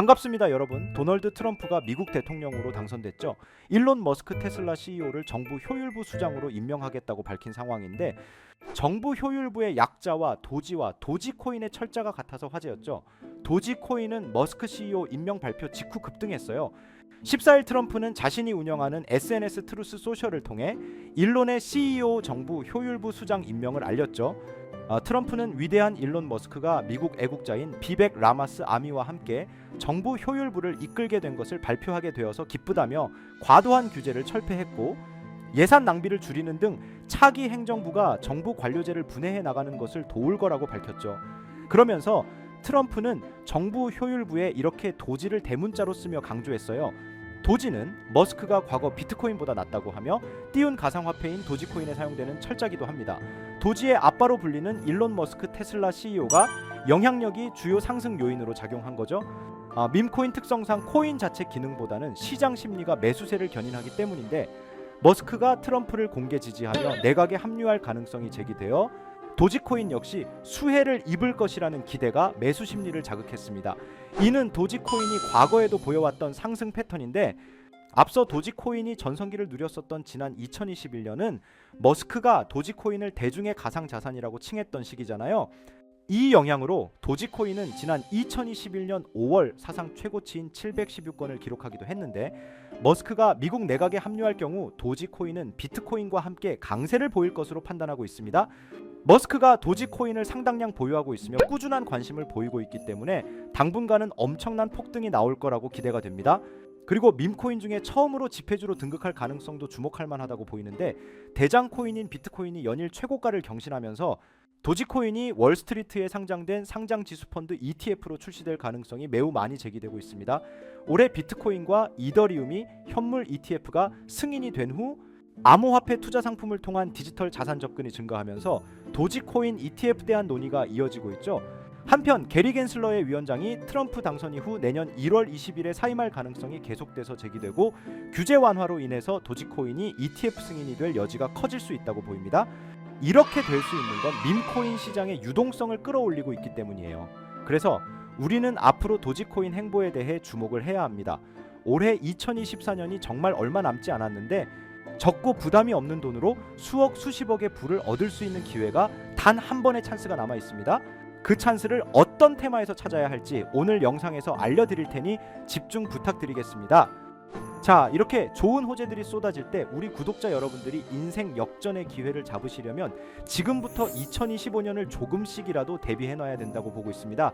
반갑습니다, 여러분. 도널드 트럼프가 미국 대통령으로 당선됐죠. 일론 머스크 테슬라 CEO를 정부 효율부 수장으로 임명하겠다고 밝힌 상황인데 정부 효율부의 약자와 도지와 도지코인의 철자가 같아서 화제였죠. 도지코인은 머스크 CEO 임명 발표 직후 급등했어요. 14일 트럼프는 자신이 운영하는 SNS 트루스 소셜을 통해 일론의 CEO 정부 효율부 수장 임명을 알렸죠. 어, 트럼프는 위대한 일론 머스크가 미국 애국자인 비백 라마스 아미와 함께 정부 효율부를 이끌게 된 것을 발표하게 되어서 기쁘다며 과도한 규제를 철폐했고 예산 낭비를 줄이는 등 차기 행정부가 정부 관료제를 분해해 나가는 것을 도울 거라고 밝혔죠. 그러면서 트럼프는 정부 효율부에 이렇게 도지를 대문자로 쓰며 강조했어요. 도지는 머스크가 과거 비트코인보다 낫다고 하며 띄운 가상화폐인 도지코인에 사용되는 철자기도 합니다. 도지의 아빠로 불리는 일론 머스크 테슬라 CEO가 영향력이 주요 상승 요인으로 작용한 거죠. 아, 밈코인 특성상 코인 자체 기능보다는 시장 심리가 매수세를 견인하기 때문인데 머스크가 트럼프를 공개 지지하며 내각에 합류할 가능성이 제기되어 도지코인 역시 수혜를 입을 것이라는 기대가 매수 심리를 자극했습니다. 이는 도지코인이 과거에도 보여왔던 상승 패턴인데 앞서 도지코인이 전성기를 누렸었던 지난 2021년은 머스크가 도지코인을 대중의 가상 자산이라고 칭했던 시기잖아요. 이 영향으로 도지코인은 지난 2021년 5월 사상 최고치인 716건을 기록하기도 했는데 머스크가 미국 내각에 합류할 경우 도지코인은 비트코인과 함께 강세를 보일 것으로 판단하고 있습니다. 머스크가 도지코인을 상당량 보유하고 있으며 꾸준한 관심을 보이고 있기 때문에 당분간은 엄청난 폭등이 나올 거라고 기대가 됩니다. 그리고 밈코인 중에 처음으로 지폐주로 등극할 가능성도 주목할 만하다고 보이는데 대장 코인인 비트코인이 연일 최고가를 경신하면서 도지코인이 월스트리트에 상장된 상장 지수 펀드 ETF로 출시될 가능성이 매우 많이 제기되고 있습니다. 올해 비트코인과 이더리움이 현물 ETF가 승인이 된후 암호화폐 투자 상품을 통한 디지털 자산 접근이 증가하면서 도지코인 ETF 대한 논의가 이어지고 있죠. 한편 게리 겐슬러의 위원장이 트럼프 당선 이후 내년 1월 20일에 사임할 가능성이 계속돼서 제기되고 규제 완화로 인해서 도지코인이 ETF 승인이 될 여지가 커질 수 있다고 보입니다. 이렇게 될 수 있는 건 밈코인 시장의 유동성을 끌어올리고 있기 때문이에요. 그래서 우리는 앞으로 도지코인 행보에 대해 주목을 해야 합니다. 올해 2024년이 정말 얼마 남지 않았는데 적고 부담이 없는 돈으로 수억 수십억의 부를 얻을 수 있는 기회가 단 한 번의 찬스가 남아 있습니다. 그 찬스를 어떤 테마에서 찾아야 할지 오늘 영상에서 알려드릴 테니 집중 부탁드리겠습니다. 자, 이렇게 좋은 호재들이 쏟아질 때 우리 구독자 여러분들이 인생 역전의 기회를 잡으시려면 지금부터 2025년을 조금씩이라도 대비해 놔야 된다고 보고 있습니다.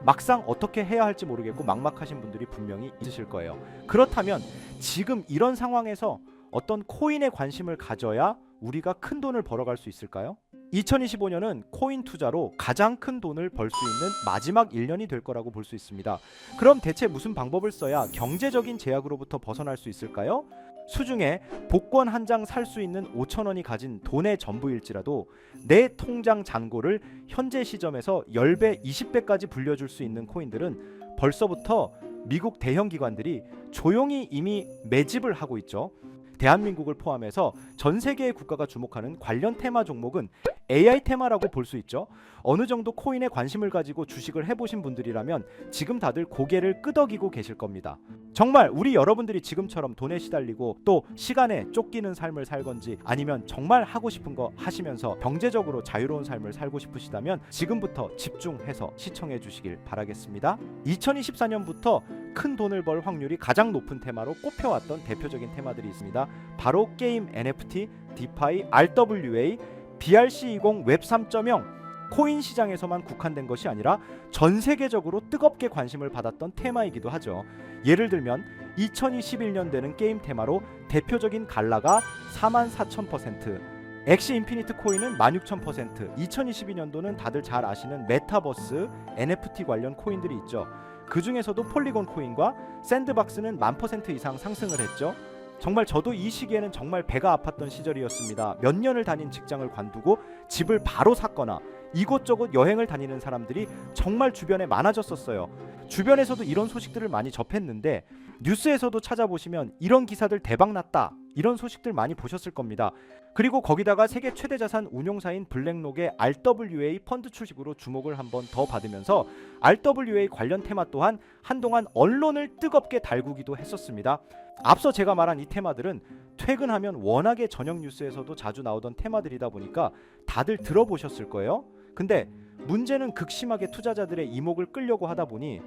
막상 어떻게 해야 할지 모르겠고 막막하신 분들이 분명히 있으실 거예요. 그렇다면 지금 이런 상황에서 어떤 코인에 관심을 가져야 우리가 큰 돈을 벌어갈 수 있을까요? 2025년은 코인 투자로 가장 큰 돈을 벌 수 있는 마지막 1년이 될 거라고 볼 수 있습니다. 그럼 대체 무슨 방법을 써야 경제적인 제약으로부터 벗어날 수 있을까요? 수중에 복권 한 장 살 수 있는 5천 원이 가진 돈의 전부일지라도 내 통장 잔고를 현재 시점에서 10배, 20배까지 불려줄 수 있는 코인들은 벌써부터 미국 대형 기관들이 조용히 이미 매집을 하고 있죠. 대한민국을 포함해서 전 세계의 국가가 주목하는 관련 테마 종목은 AI 테마라고 볼 수 있죠. 어느 정도 코인에 관심을 가지고 주식을 해보신 분들이라면 지금 다들 고개를 끄덕이고 계실 겁니다. 정말 우리 여러분들이 지금처럼 돈에 시달리고 또 시간에 쫓기는 삶을 살건지 아니면 정말 하고 싶은 거 하시면서 경제적으로 자유로운 삶을 살고 싶으시다면 지금부터 집중해서 시청해 주시길 바라겠습니다. 2024년부터 큰 돈을 벌 확률이 가장 높은 테마로 꼽혀왔던 대표적인 테마들이 있습니다. 바로 게임 NFT, 디파이, RWA, BRC20 웹 3.0 코인 시장에서만 국한된 것이 아니라 전 세계적으로 뜨겁게 관심을 받았던 테마이기도 하죠. 예를 들면 2021년되는 게임 테마로 대표적인 갈라가 44,000%, 엑시 인피니트 코인은 16,000%, 2022년도는 다들 잘 아시는 메타버스, NFT 관련 코인들이 있죠. 그 중에서도 폴리곤 코인과 샌드박스는 만 퍼센트 이상 상승을 했죠. 정말 저도 이 시기에는 정말 배가 아팠던 시절이었습니다. 몇 년을 다닌 직장을 관두고 집을 바로 샀거나 이곳저곳 여행을 다니는 사람들이 정말 주변에 많아졌었어요. 주변에서도 이런 소식들을 많이 접했는데 뉴스에서도 찾아보시면 이런 기사들 대박 났다 이런 소식들 많이 보셨을 겁니다. 그리고 거기다가 세계 최대 자산 운용사인 블랙록의 RWA 펀드 출시으로 주목을 한번 더 받으면서 RWA 관련 테마 또한 한동안 언론을 뜨겁게 달구기도 했었습니다. 앞서 제가 말한 이 테마들은 퇴근하면 워낙에 저녁 뉴스에서도 자주 나오던 테마들이다 보니까 다들 들어보셨을 거예요. 근데 문제는 극심하게 투자자들의 이목을 끌려고 하다 보니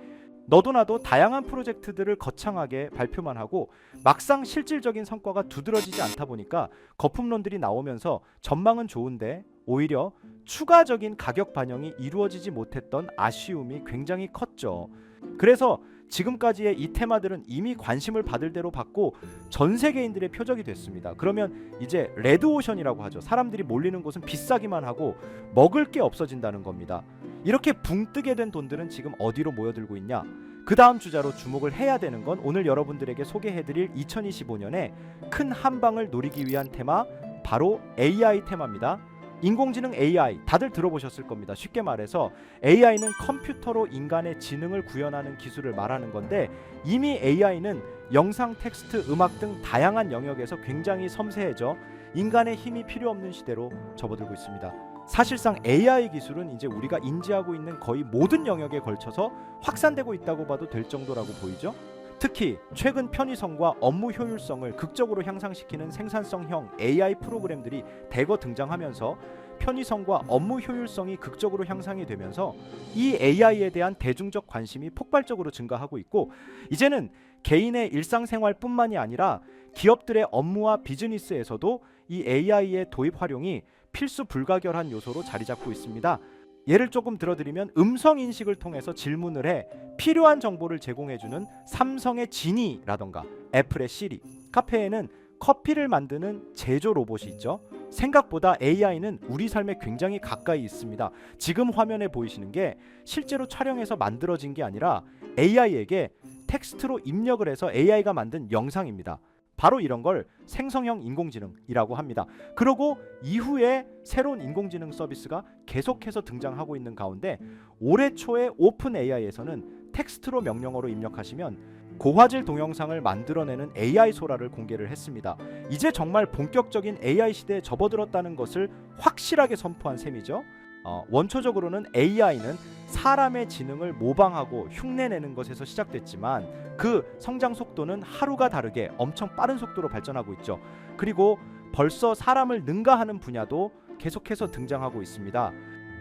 너도 나도 다양한 프로젝트들을 거창하게 발표만 하고 막상 실질적인 성과가 두드러지지 않다 보니까 거품론들이 나오면서 전망은 좋은데 오히려 추가적인 가격 반영이 이루어지지 못했던 아쉬움이 굉장히 컸죠. 그래서 지금까지의 이 테마들은 이미 관심을 받을 대로 받고 전 세계인들의 표적이 됐습니다. 그러면 이제 레드오션이라고 하죠. 사람들이 몰리는 곳은 비싸기만 하고 먹을 게 없어진다는 겁니다. 이렇게 붕 뜨게 된 돈들은 지금 어디로 모여들고 있냐? 그 다음 주자로 주목을 해야 되는 건 오늘 여러분들에게 소개해드릴 2025년에 큰 한방을 노리기 위한 테마 바로 AI 테마입니다. 인공지능 AI 다들 들어보셨을 겁니다. 쉽게 말해서 AI는 컴퓨터로 인간의 지능을 구현하는 기술을 말하는 건데 이미 AI는 영상, 텍스트, 음악 등 다양한 영역에서 굉장히 섬세해져 인간의 힘이 필요 없는 시대로 접어들고 있습니다. 사실상 AI 기술은 이제 우리가 인지하고 있는 거의 모든 영역에 걸쳐서 확산되고 있다고 봐도 될 정도라고 보이죠. 특히 최근 편의성과 업무 효율성을 극적으로 향상시키는 생산성형 AI 프로그램들이 대거 등장하면서 편의성과 업무 효율성이 극적으로 향상이 되면서 이 AI에 대한 대중적 관심이 폭발적으로 증가하고 있고 이제는 개인의 일상생활뿐만이 아니라 기업들의 업무와 비즈니스에서도 이 AI의 도입 활용이 필수 불가결한 요소로 자리 잡고 있습니다. 예를 조금 들어드리면 음성 인식을 통해서 질문을 해 필요한 정보를 제공해주는 삼성의 지니라던가 애플의 시리, 카페에는 커피를 만드는 제조 로봇이 있죠. 생각보다 AI는 우리 삶에 굉장히 가까이 있습니다. 지금 화면에 보이시는 게 실제로 촬영해서 만들어진 게 아니라 AI에게 텍스트로 입력을 해서 AI가 만든 영상입니다. 바로 이런 걸 생성형 인공지능이라고 합니다. 그리고 이후에 새로운 인공지능 서비스가 계속해서 등장하고 있는 가운데 올해 초에 오픈 AI에서는 텍스트로 명령어로 입력하시면 고화질 동영상을 만들어내는 AI 소라를 공개를 했습니다. 이제 정말 본격적인 AI 시대에 접어들었다는 것을 확실하게 선포한 셈이죠. 어, 원초적으로는 AI는 사람의 지능을 모방하고 흉내내는 것에서 시작됐지만 그 성장 속도는 하루가 다르게 엄청 빠른 속도로 발전하고 있죠. 그리고 벌써 사람을 능가하는 분야도 계속해서 등장하고 있습니다.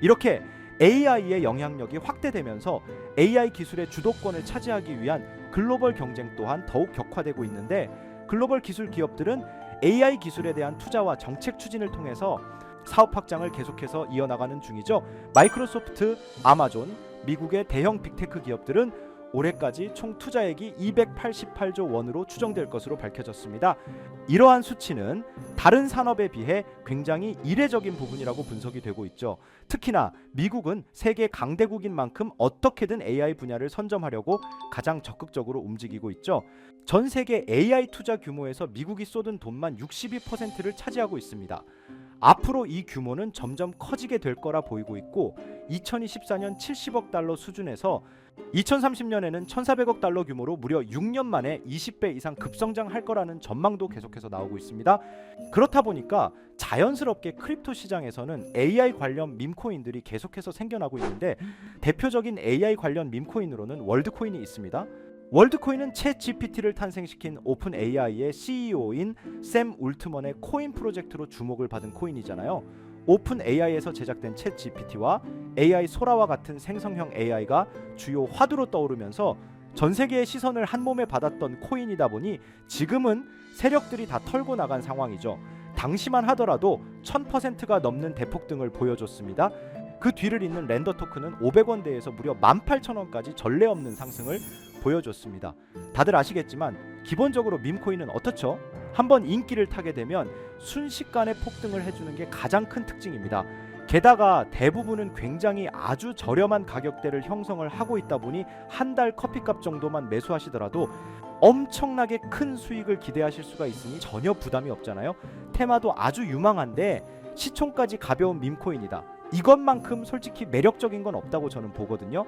이렇게 AI의 영향력이 확대되면서 AI 기술의 주도권을 차지하기 위한 글로벌 경쟁 또한 더욱 격화되고 있는데 글로벌 기술 기업들은 AI 기술에 대한 투자와 정책 추진을 통해서 사업 확장을 계속해서 이어나가는 중이죠. 마이크로소프트, 아마존, 미국의 대형 빅테크 기업들은 올해까지 총 투자액이 288조 원으로 추정될 것으로 밝혀졌습니다. 이러한 수치는 다른 산업에 비해 굉장히 이례적인 부분이라고 분석이 되고 있죠. 특히나 미국은 세계 강대국인 만큼 어떻게든 AI 분야를 선점하려고 가장 적극적으로 움직이고 있죠. 전 세계 AI 투자 규모에서 미국이 쏟은 돈만 62%를 차지하고 있습니다. 앞으로 이 규모는 점점 커지게 될 거라 보이고 있고 2024년 70억 달러 수준에서 2030년에는 1,400억 달러 규모로 무려 6년 만에 20배 이상 급성장할 거라는 전망도 계속해서 나오고 있습니다. 그렇다 보니까 자연스럽게 크립토 시장에서는 AI 관련 밈코인들이 계속해서 생겨나고 있는데 대표적인 AI 관련 밈코인으로는 월드코인이 있습니다. 월드코인은 챗 GPT를 탄생시킨 오픈 AI의 CEO인 샘 울트먼의 코인 프로젝트로 주목을 받은 코인이잖아요. 오픈 AI에서 제작된 챗 GPT와 AI 소라와 같은 생성형 AI가 주요 화두로 떠오르면서 전 세계의 시선을 한 몸에 받았던 코인이다 보니 지금은 세력들이 다 털고 나간 상황이죠. 당시만 하더라도 1000%가 넘는 대폭등을 보여줬습니다. 그 뒤를 잇는 랜더 토큰은 500원대에서 무려 18,000원까지 전례 없는 상승을 보여줬습니다. 다들 아시겠지만 기본적으로 밈코인은 어떻죠? 한번 인기를 타게 되면 순식간에 폭등을 해주는 게 가장 큰 특징입니다. 게다가 대부분은 굉장히 아주 저렴한 가격대를 형성을 하고 있다 보니 한 달 커피값 정도만 매수하시더라도 엄청나게 큰 수익을 기대하실 수가 있으니 전혀 부담이 없잖아요. 테마도 아주 유망한데 시총까지 가벼운 밈코인이다. 이것만큼 솔직히 매력적인 건 없다고 저는 보거든요.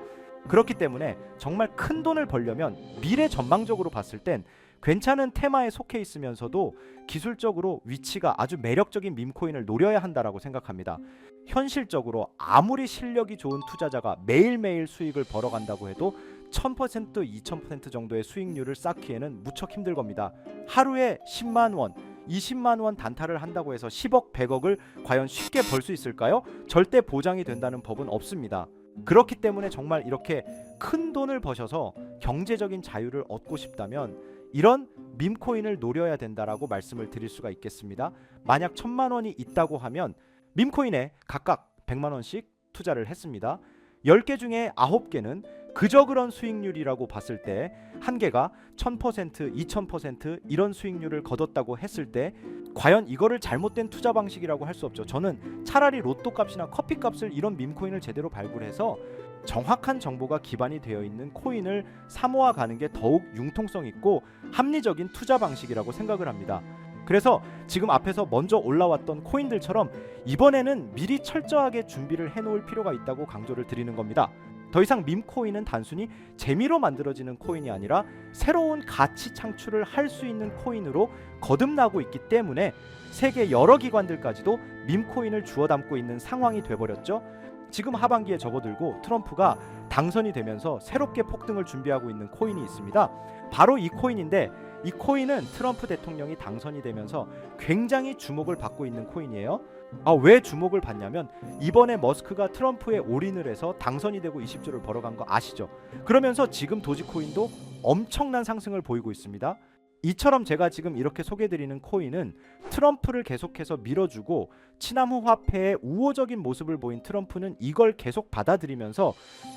그렇기 때문에 정말 큰 돈을 벌려면 미래 전망적으로 봤을 땐 괜찮은 테마에 속해 있으면서도 기술적으로 위치가 아주 매력적인 밈코인을 노려야 한다라고 생각합니다. 현실적으로 아무리 실력이 좋은 투자자가 매일매일 수익을 벌어간다고 해도 1000% 2000% 정도의 수익률을 쌓기에는 무척 힘들 겁니다. 하루에 10만 원, 20만 원 단타를 한다고 해서 10억, 100억을 과연 쉽게 벌 수 있을까요? 절대 보장이 된다는 법은 없습니다. 그렇기 때문에 정말 이렇게 큰 돈을 버셔서 경제적인 자유를 얻고 싶다면 이런 밈코인을 노려야 된다라고 말씀을 드릴 수가 있겠습니다. 만약 천만 원이 있다고 하면 밈코인에 각각 100만 원씩 투자를 했습니다. 10개 중에 9개는 그저 그런 수익률이라고 봤을 때 한 개가 1000%, 2000% 이런 수익률을 거뒀다고 했을 때 과연 이거를 잘못된 투자 방식이라고 할 수 없죠. 저는 차라리 로또 값이나 커피 값을 이런 밈코인을 제대로 발굴해서 정확한 정보가 기반이 되어 있는 코인을 사모아 가는 게 더욱 융통성 있고 합리적인 투자 방식이라고 생각을 합니다. 그래서 지금 앞에서 먼저 올라왔던 코인들처럼 이번에는 미리 철저하게 준비를 해 놓을 필요가 있다고 강조를 드리는 겁니다. 더 이상 밈코인은 단순히 재미로 만들어지는 코인이 아니라 새로운 가치 창출을 할 수 있는 코인으로 거듭나고 있기 때문에 세계 여러 기관들까지도 밈코인을 주워 담고 있는 상황이 돼버렸죠. 지금 하반기에 접어들고 트럼프가 당선이 되면서 새롭게 폭등을 준비하고 있는 코인이 있습니다. 바로 이 코인인데 이 코인은 트럼프 대통령이 당선이 되면서 굉장히 주목을 받고 있는 코인이에요. 아, 왜 주목을 받냐면 이번에 머스크가 트럼프에 올인을 해서 당선이 되고 20조를 벌어간 거 아시죠? 그러면서 지금 도지코인도 엄청난 상승을 보이고 있습니다. 이처럼 제가 지금 이렇게 소개드리는 코인은 트럼프를 계속해서 밀어주고 치나무 화폐의 우호적인 모습을 보인 트럼프는 이걸 계속 받아들이면서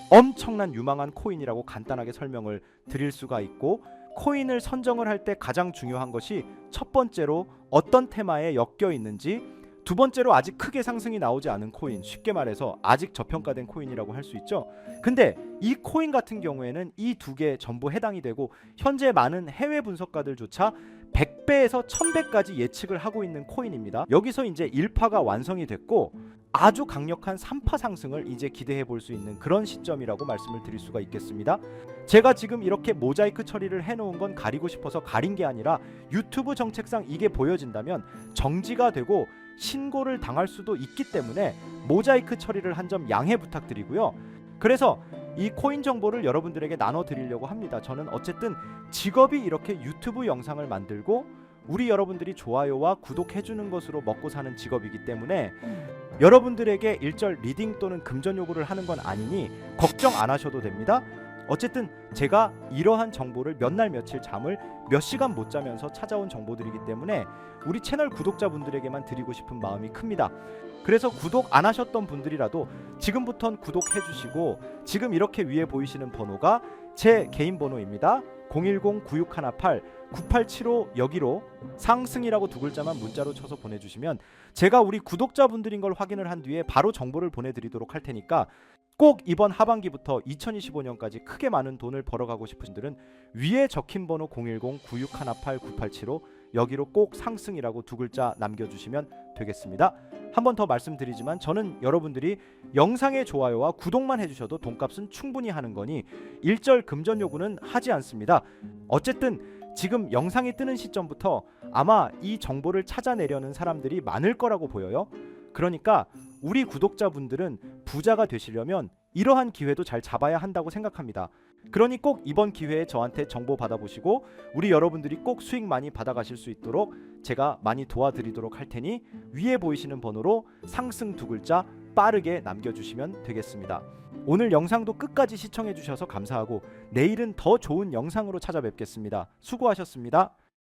엄청난 유망한 코인이라고 간단하게 설명을 드릴 수가 있고 코인을 선정을 할 때 가장 중요한 것이 첫 번째로 어떤 테마에 엮여 있는지 두 번째로 아직 크게 상승이 나오지 않은 코인 쉽게 말해서 아직 저평가된 코인이라고 할 수 있죠. 근데 이 코인 같은 경우에는 이 두 개 전부 해당이 되고 현재 많은 해외 분석가들조차 100배에서 1000배까지 예측을 하고 있는 코인입니다. 여기서 이제 1파가 완성이 됐고 아주 강력한 3파 상승을 이제 기대해 볼 수 있는 그런 시점이라고 말씀을 드릴 수가 있겠습니다. 제가 지금 이렇게 모자이크 처리를 해 놓은 건 가리고 싶어서 가린 게 아니라 유튜브 정책상 이게 보여진다면 정지가 되고 신고를 당할 수도 있기 때문에 모자이크 처리를 한 점 양해 부탁드리고요. 그래서 이 코인 정보를 여러분들에게 나눠 드리려고 합니다. 저는 어쨌든 직업이 이렇게 유튜브 영상을 만들고 우리 여러분들이 좋아요와 구독해 주는 것으로 먹고 사는 직업이기 때문에 여러분들에게 일절 리딩 또는 금전 요구를 하는 건 아니니 걱정 안 하셔도 됩니다. 어쨌든 제가 이러한 정보를 몇 날 며칠 잠을 몇 시간 못 자면서 찾아온 정보들이기 때문에 우리 채널 구독자분들에게만 드리고 싶은 마음이 큽니다. 그래서 구독 안 하셨던 분들이라도 지금부턴 구독해 주시고 지금 이렇게 위에 보이시는 번호가 제 개인 번호입니다. 010-9618-9875 여기로 상승이라고 두 글자만 문자로 쳐서 보내주시면 제가 우리 구독자분들인 걸 확인을 한 뒤에 바로 정보를 보내드리도록 할 테니까 꼭 이번 하반기부터 2025년까지 크게 많은 돈을 벌어가고 싶으신 분들은 위에 적힌 번호 010-9618-9875 여기로 꼭 상승이라고 두 글자 남겨주시면 되겠습니다. 한 번 더 말씀드리지만 저는 여러분들이 영상의 좋아요와 구독만 해주셔도 돈값은 충분히 하는 거니 일절 금전 요구는 하지 않습니다. 어쨌든 지금 영상이 뜨는 시점부터 아마 이 정보를 찾아내려는 사람들이 많을 거라고 보여요. 그러니까 우리 구독자분들은 부자가 되시려면 이러한 기회도 잘 잡아야 한다고 생각합니다. 그러니 꼭 이번 기회에 저한테 정보 받아보시고 우리 여러분들이 꼭 수익 많이 받아가실 수 있도록 제가 많이 도와드리도록 할 테니 위에 보이시는 번호로 상승 두 글자 빠르게 남겨주시면 되겠습니다. 오늘 영상도 끝까지 시청해 주셔서 감사하고 내일은 더 좋은 영상으로 찾아뵙겠습니다. 수고하셨습니다.